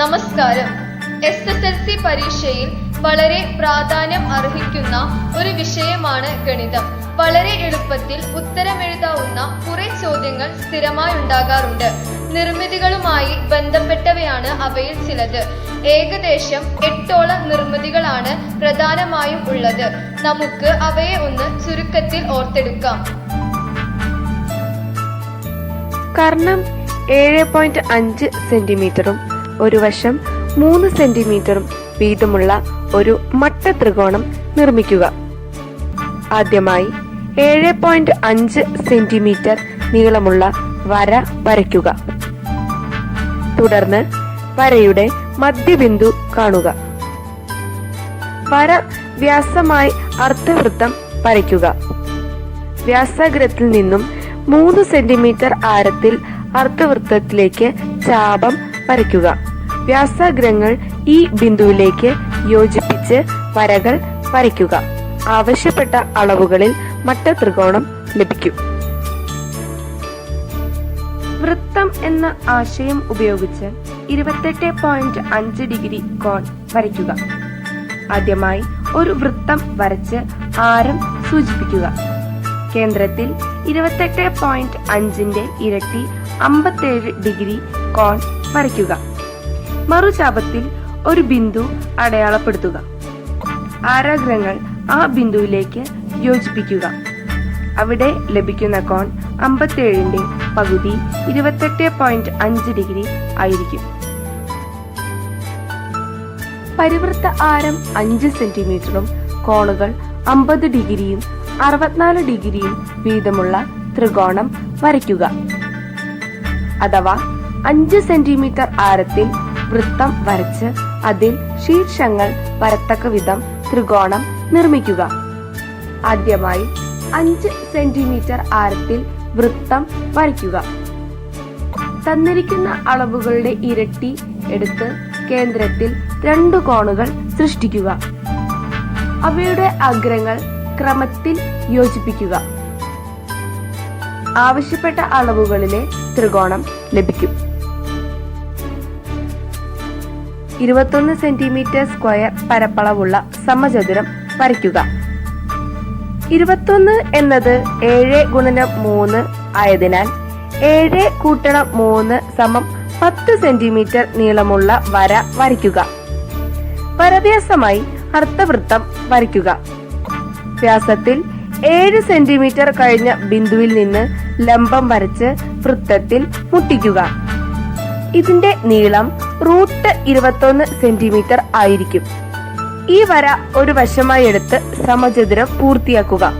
നമസ്കാരം. S S L C പരീക്ഷയിൽ വളരെ പ്രാധാന്യം അർഹിക്കുന്ന ഒരു വിഷയമാണ് ഗണിതം. വളരെ എളുപ്പത്തിൽ ഉത്തരമെഴുതാവുന്ന കുറെ ചോദ്യങ്ങൾ സ്ഥിരമായി ഉണ്ടാകാറുണ്ട്. നിർമ്മിതികളുമായി ബന്ധപ്പെട്ടവയാണ് അവയിൽ ചിലത്. ഏകദേശം എട്ടോളം നിർമ്മിതികളാണ് പ്രധാനമായും ഉള്ളത്. നമുക്ക് അവയെ ഒന്ന് ചുരുക്കത്തിൽ ഓർത്തെടുക്കാം. കർണം ഏഴ് പോയിന്റ് അഞ്ച് സെന്റിമീറ്ററും ഒരു വശം മൂന്ന് സെന്റിമീറ്ററും വീതമുള്ള ഒരു മട്ട ത്രികോണം നിർമ്മിക്കുക. ആദ്യമായി ഏഴ് പോയിന്റ് അഞ്ച് സെന്റിമീറ്റർ നീളമുള്ള വര വരയ്ക്കുക. തുടർന്ന് വരയുടെ മധ്യബിന്ദു കാണുക. വര വ്യാസമായി അർദ്ധവൃത്തം വരയ്ക്കുക. വ്യാസാഗ്രത്തിൽ നിന്നും മൂന്ന് സെന്റിമീറ്റർ ആരത്തിൽ അർദ്ധവൃത്തത്തിലേക്ക് ചാപം വരയ്ക്കുക. വ്യാസാഗ്രങ്ങൾ ഈ ബിന്ദുവിലേക്ക് യോജിപ്പിച്ച് വരകൾ വരയ്ക്കുക. ആവശ്യപ്പെട്ട അളവുകളിൽ മറ്റ ത്രികോണം ലഭിക്കും. വൃത്തം എന്ന ആശയം ഉപയോഗിച്ച് ഇരുപത്തെട്ട് പോയിന്റ് അഞ്ച് ഡിഗ്രി കോൺ വരയ്ക്കുക. ആദ്യമായി ഒരു വൃത്തം വരച്ച് ആരം സൂചിപ്പിക്കുക. കേന്ദ്രത്തിൽ ഇരുപത്തെട്ട് പോയിന്റ് അഞ്ചിന്റെ ഇരട്ടി അമ്പത്തേഴ് ഡിഗ്രി കോൺ വരയ്ക്കുക. മറുചാപത്തിൽ ഒരു ബിന്ദു അടയാളപ്പെടുത്തുക. ആരാഗ്രഹങ്ങൾ ആ ബിന്ദുവിലേക്ക് യോജിപ്പിക്കുക. അവിടെ ലഭിക്കുന്ന കോൺ അമ്പത്തേഴിന്റെ പകുതി ഇരുപത്തെട്ട് പോയിന്റ് അഞ്ച് ഡിഗ്രി ആയിരിക്കും. പരിവൃത്ത ആരം അഞ്ച് സെന്റിമീറ്ററും കോണുകൾ അമ്പത് ഡിഗ്രിയും അറുപത്തിനാല് ഡിഗ്രിയും വീതമുള്ള ത്രികോണം വരയ്ക്കുക. അഥവാ അഞ്ച് സെന്റിമീറ്റർ ആരത്തിൽ വൃത്തം വരച്ച് അതിൽ ശീർഷങ്ങൾ വരത്തക്ക വിധം ത്രികോണം നിർമ്മിക്കുക. ആദ്യമായി അഞ്ച് സെന്റിമീറ്റർ ആരത്തിൽ വൃത്തം വരയ്ക്കുക. തന്നിരിക്കുന്ന അളവുകളുടെ ഇരട്ടി എടുത്ത് കേന്ദ്രത്തിൽ രണ്ട് കോണുകൾ സൃഷ്ടിക്കുക. അവയുടെ അഗ്രങ്ങൾ ക്രമത്തിൽ യോജിപ്പിക്കുക. ആവശ്യപ്പെട്ട അളവുകളിലെ ത്രികോണം ലഭിക്കും. ഇരുപത്തൊന്ന് സെന്റിമീറ്റർ സ്ക്വയർ പരപ്പളവുള്ള സമചതുരം വരയ്ക്കുക. ഇരുപത്തൊന്ന് എന്നത് ഏഴ് ഗുണനം മൂന്ന് ആയതിനാൽ ഏഴ് കൂട്ടണം മൂന്ന് സമം പത്ത് സെന്റിമീറ്റർ നീളമുള്ള വര വരയ്ക്കുക. പരവ്യാസമായി അർത്ഥവൃത്തം വരയ്ക്കുക. വ്യാസത്തിൽ ഏഴ് സെന്റിമീറ്റർ കഴിഞ്ഞ ബിന്ദുവിൽ നിന്ന് ലംബം വരച്ച് വൃത്തത്തിൽ മുട്ടിക്കുക. ഇതിന്റെ നീളം റൂട്ട് ഇരുപത്തൊന്ന് സെന്റിമീറ്റർ ആയിരിക്കും. ഈ വര ഒരു വശമായി എടുത്ത് സമചതുരം പൂർത്തിയാക്കുക.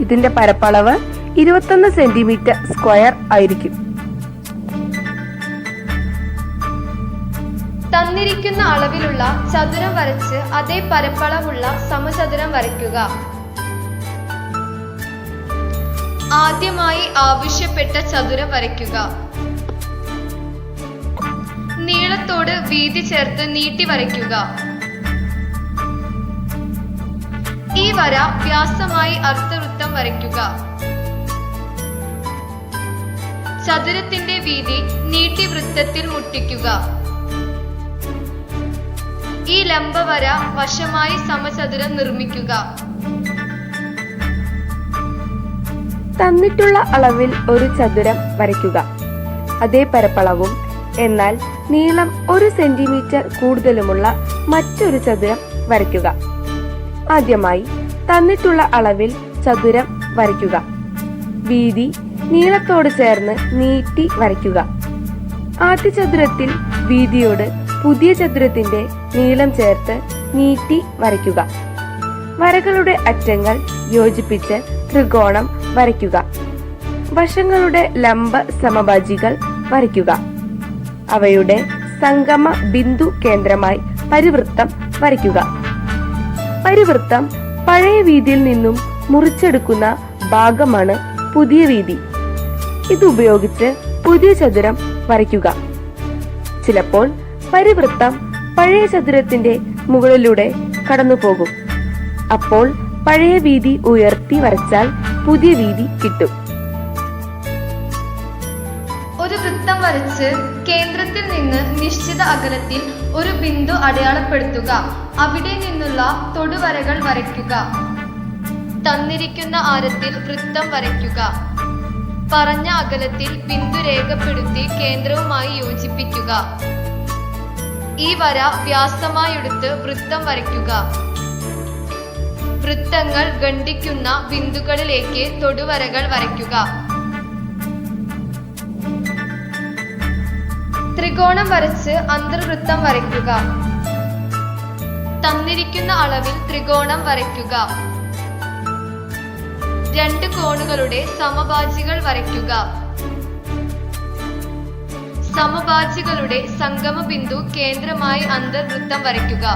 ഇതിന്റെ പരപ്പളവ് ഇരുപത്തൊന്ന് സെന്റിമീറ്റർ സ്ക്വയർ ആയിരിക്കും. തന്നിരിക്കുന്ന അളവിലുള്ള ചതുരം വരച്ച് അതേ പരപ്പളവുള്ള സമചതുരം വരയ്ക്കുക. ആദ്യമായി ആവശ്യപ്പെട്ട ചതുരം വരയ്ക്കുക. നീളത്തോട് വീതി ചേർത്ത് നീട്ടി വരയ്ക്കുക. ഈ വര വ്യാസമായി അർത്ഥവൃത്തം വരയ്ക്കുക. ചതുരത്തിന്റെ വീതി നീട്ടി വൃത്തത്തിൽ മുട്ടിക്കുക. ഈ ലംബവര വശമായി സമചതുരം നിർമ്മിക്കുക. തന്നിട്ടുള്ള അളവിൽ ഒരു ചതുരം വരയ്ക്കുക. അതേ പരപ്പളവും എന്നാൽ നീളം ഒരു സെന്റിമീറ്റർ കൂടുതലുമുള്ള മറ്റൊരു ചതുരം വരയ്ക്കുക. ആദ്യമായി തന്നിട്ടുള്ള അളവിൽ ചതുരം വരയ്ക്കുക. വീതി നീളത്തോട് ചേർന്ന് നീട്ടി വരയ്ക്കുക. ആദ്യ ചതുരത്തിൽ വീതിയോട് പുതിയ ചതുരത്തിന്റെ നീളം ചേർത്ത് നീട്ടി വരയ്ക്കുക. വരകളുടെ അറ്റങ്ങൾ യോജിപ്പിച്ച് ത്രികോണം വരയ്ക്കുക. വശങ്ങളുടെ ലംബ സമഭാജികൾ വരയ്ക്കുക. അവയുടെ സംഗമ ബിന്ദു കേന്ദ്രമായി പരിവൃത്തം വരയ്ക്കുക. പരിവൃത്തം പഴയ വീതിയിൽ നിന്നും മുറിച്ചെടുക്കുന്ന ഭാഗമാണ് പുതിയ വീതി. ഇതുപയോഗിച്ച് പുതിയ ചതുരം വരയ്ക്കുക. ചിലപ്പോൾ പരിവൃത്തം പഴയ ചതുരത്തിന്റെ മുകളിലൂടെ കടന്നുപോകും. അപ്പോൾ പഴയ വീതി ഉയർത്തി വരച്ചാൽ പുതിയ വീതി കിട്ടും. വൃത്തം വരച്ച് കേന്ദ്രത്തിൽ നിന്ന് നിശ്ചിത അകലത്തിൽ ഒരു ബിന്ദു അടയാളപ്പെടുത്തുക. അവിടെ നിന്നുള്ള തൊടുവരകൾ വരയ്ക്കുക. തന്നിരിക്കുന്ന ആരത്തിൽ വൃത്തം വരയ്ക്കുക. പറഞ്ഞ അകലത്തിൽ ബിന്ദു രേഖപ്പെടുത്തി കേന്ദ്രവുമായി യോജിപ്പിക്കുക. ഈ വര വ്യാസമായി എടുത്ത് വൃത്തം വരയ്ക്കുക. വൃത്തങ്ങൾ ഖണ്ഡിക്കുന്ന ബിന്ദുക്കളിലേക്ക് തൊടുവരകൾ വരയ്ക്കുക. ത്രികോണം വരച്ച് അന്തർവൃത്തം വരയ്ക്കുക. തന്നിരിക്കുന്ന അളവിൽ ത്രികോണം വരയ്ക്കുക. രണ്ട് കോണുകളുടെ സമഭാജികൾ വരയ്ക്കുക. സമഭാജികളുടെ സംഗമ ബിന്ദു കേന്ദ്രമായി അന്തർവൃത്തം വരയ്ക്കുക.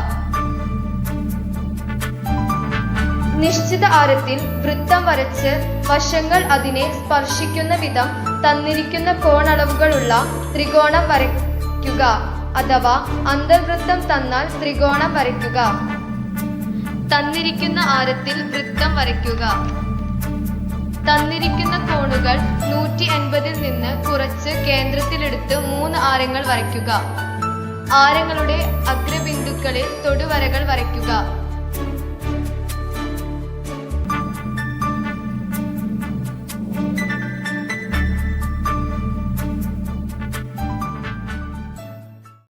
നിശ്ചിത ആരത്തിൽ വൃത്തം വരച്ച് വശങ്ങൾ അതിനെ സ്പർശിക്കുന്ന വിധം തന്നിരിക്കുന്ന കോണളവുകളുള്ള ത്രികോണം വരയ്ക്കുക അഥവാ അന്തർവൃത്തം തന്നാൽ ത്രികോണം വരയ്ക്കുക. തന്നിരിക്കുന്ന ആരത്തിൽ വൃത്തം വരയ്ക്കുക. തന്നിരിക്കുന്ന കോണുകൾ നൂറ്റി എൺപതിൽ നിന്ന് കുറച്ച് കേന്ദ്രത്തിലെടുത്ത് മൂന്ന് ആരങ്ങൾ വരയ്ക്കുക. ആരങ്ങളുടെ അഗ്രബിന്ദുക്കളിൽ തൊടുവരകൾ വരയ്ക്കുക.